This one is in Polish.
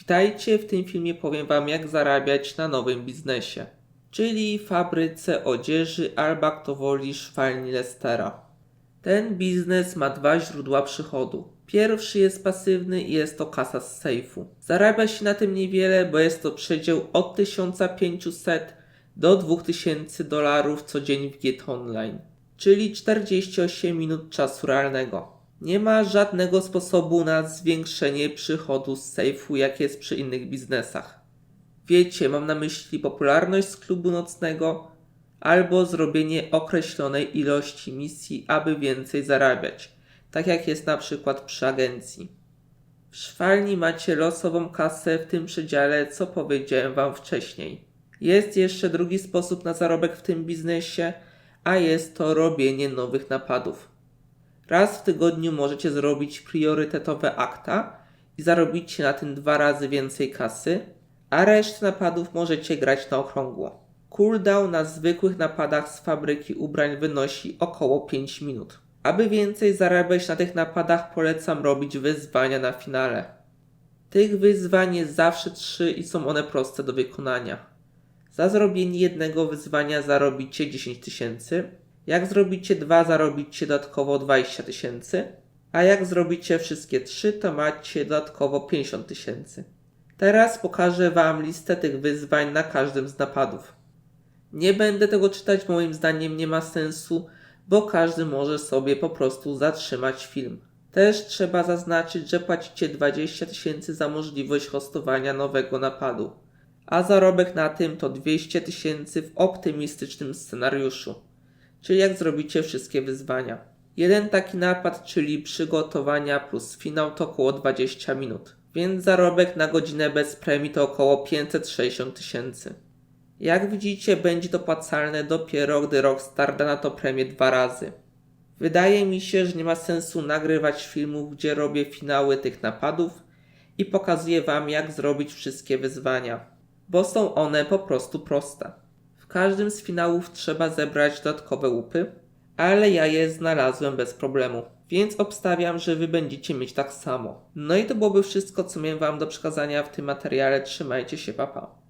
Witajcie, w tym filmie powiem Wam jak zarabiać na nowym biznesie, czyli fabryce odzieży albo jak to woli szwalni Lestera. Ten biznes ma dwa źródła przychodu. Pierwszy jest pasywny i jest to kasa z sejfu. Zarabia się na tym niewiele, bo jest to przedział od 1500 do 2000 dolarów co dzień w Get Online, czyli 48 minut czasu realnego. Nie ma żadnego sposobu na zwiększenie przychodu z sejfu, jak jest przy innych biznesach. Wiecie, mam na myśli popularność z klubu nocnego albo zrobienie określonej ilości misji, aby więcej zarabiać, tak jak jest na przykład przy agencji. W szwalni macie losową kasę w tym przedziale, co powiedziałem Wam wcześniej. Jest jeszcze drugi sposób na zarobek w tym biznesie, a jest to robienie nowych napadów. Raz w tygodniu możecie zrobić priorytetowe akta i zarobicie na tym dwa razy więcej kasy, a resztę napadów możecie grać na okrągło. Cooldown na zwykłych napadach z fabryki ubrań wynosi około 5 minut. Aby więcej zarabiać na tych napadach polecam robić wyzwania na finale. Tych wyzwań jest zawsze 3 i są one proste do wykonania. Za zrobienie jednego wyzwania zarobicie 10 tysięcy, jak zrobicie dwa zarobicie dodatkowo 20 tysięcy, a jak zrobicie wszystkie trzy to macie dodatkowo 50 tysięcy. Teraz pokażę Wam listę tych wyzwań na każdym z napadów. Nie będę tego czytać, moim zdaniem nie ma sensu, bo każdy może sobie po prostu zatrzymać film. Też trzeba zaznaczyć, że płacicie 20 tysięcy za możliwość hostowania nowego napadu, a zarobek na tym to 200 tysięcy w optymistycznym scenariuszu, czyli jak zrobicie wszystkie wyzwania. Jeden taki napad, czyli przygotowania plus finał to około 20 minut, więc zarobek na godzinę bez premii to około 560 tysięcy. Jak widzicie, będzie dopłacalne dopiero, gdy Rockstar da na to premię dwa razy. Wydaje mi się, że nie ma sensu nagrywać filmów, gdzie robię finały tych napadów i pokazuję Wam, jak zrobić wszystkie wyzwania, bo są one po prostu proste. Każdym z finałów trzeba zebrać dodatkowe łupy, ale ja je znalazłem bez problemu, więc obstawiam, że Wy będziecie mieć tak samo. No i to byłoby wszystko, co miałem Wam do przekazania w tym materiale. Trzymajcie się, papa.